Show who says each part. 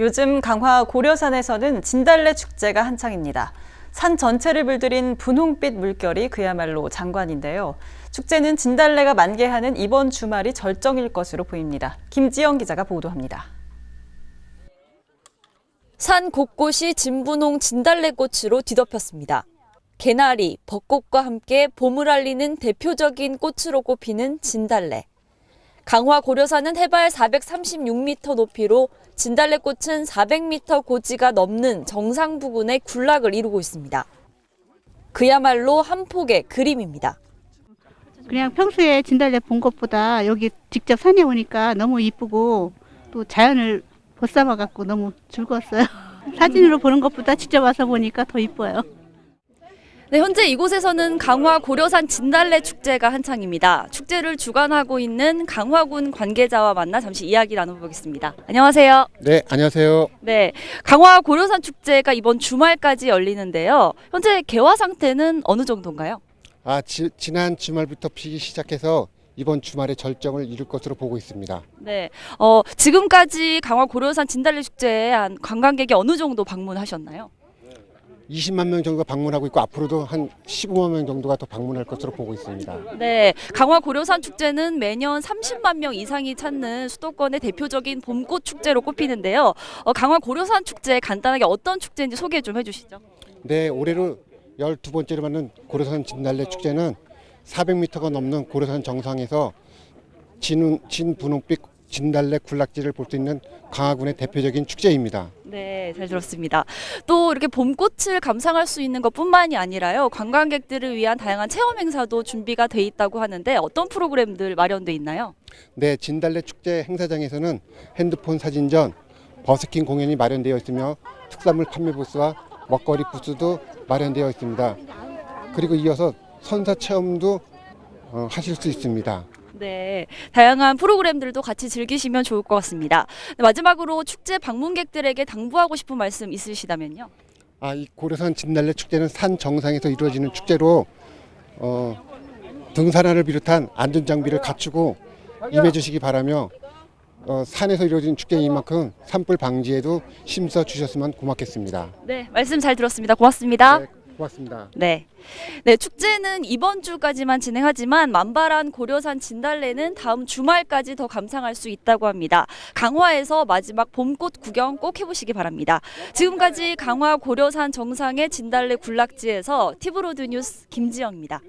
Speaker 1: 요즘 강화 고려산에서는 진달래 축제가 한창입니다. 산 전체를 물들인 분홍빛 물결이 그야말로 장관인데요. 축제는 진달래가 만개하는 이번 주말이 절정일 것으로 보입니다. 김지영 기자가 보도합니다.
Speaker 2: 산 곳곳이 진분홍 진달래꽃으로 뒤덮였습니다. 개나리, 벚꽃과 함께 봄을 알리는 대표적인 꽃으로 꼽히는 진달래. 강화 고려산은 해발 436m 높이로 진달래꽃은 400m 고지가 넘는 정상 부근에 군락을 이루고 있습니다. 그야말로 한 폭의 그림입니다.
Speaker 3: 그냥 평소에 진달래 본 것보다 여기 직접 산에 오니까 너무 이쁘고 또 자연을 벗삼아 갖고 너무 즐거웠어요. 사진으로 보는 것보다 직접 와서 보니까 더 이뻐요.
Speaker 2: 네, 현재 이곳에서는 강화 고려산 진달래 축제가 한창입니다. 축제를 주관하고 있는 강화군 관계자와 만나 잠시 이야기 나눠보겠습니다. 안녕하세요.
Speaker 4: 네, 안녕하세요.
Speaker 2: 네, 강화 고려산 축제가 이번 주말까지 열리는데요. 현재 개화 상태는 어느 정도인가요?
Speaker 4: 아, 지, 지난 주말부터 피기 시작해서 이번 주말에 절정을 이룰 것으로 보고 있습니다.
Speaker 2: 네, 어, 지금까지 강화 고려산 진달래 축제에 한 관광객이 어느 정도 방문하셨나요?
Speaker 4: 20만 명 정도가 방문하고 있고 앞으로도 한 15만 명 정도가 더 방문할 것으로 보고 있습니다.
Speaker 2: 네, 강화 고려산 축제는 매년 30만 명 이상이 찾는 수도권의 대표적인 봄꽃 축제로 꼽히는데요. 어, 강화 고려산 축제 간단하게 어떤 축제인지 소개 좀 해주시죠.
Speaker 4: 네, 올해로 12번째로 맞는 고려산 진달래 축제는 400m가 넘는 고려산 정상에서 진, 진분홍빛 진달래 군락지를 볼 수 있는 강화군의 대표적인 축제입니다.
Speaker 2: 네, 잘 들었습니다. 또 이렇게 봄꽃을 감상할 수 있는 것뿐만이 아니라요. 관광객들을 위한 다양한 체험 행사도 준비가 돼 있다고 하는데 어떤 프로그램들 마련돼 있나요?
Speaker 4: 네, 진달래 축제 행사장에서는 핸드폰 사진전, 버스킹 공연이 마련되어 있으며 특산물 판매 부스와 먹거리 부스도 마련되어 있습니다. 그리고 이어서 선사 체험도 어, 하실 수 있습니다.
Speaker 2: 네, 다양한 프로그램들도 같이 즐기시면 좋을 것 같습니다. 네, 마지막으로 축제 방문객들에게 당부하고 싶은 말씀 있으시다면요.
Speaker 4: 아, 이 고려산 진달래 축제는 산 정상에서 이루어지는 축제로 어, 등산화를 비롯한 안전 장비를 갖추고 임해 주시기 바라며 어, 산에서 이루어진 축제인 만큼 산불 방지에도 힘써 주셨으면 고맙겠습니다.
Speaker 2: 네, 말씀 잘 들었습니다. 고맙습니다.
Speaker 4: 네, 고맙습니다.
Speaker 2: 네. 네, 축제는 이번 주까지만 진행하지만 만발한 고려산 진달래는 다음 주말까지 더 감상할 수 있다고 합니다. 강화에서 마지막 봄꽃 구경 꼭 해보시기 바랍니다. 지금까지 강화 고려산 정상의 진달래 군락지에서 티브로드 뉴스 김지영입니다.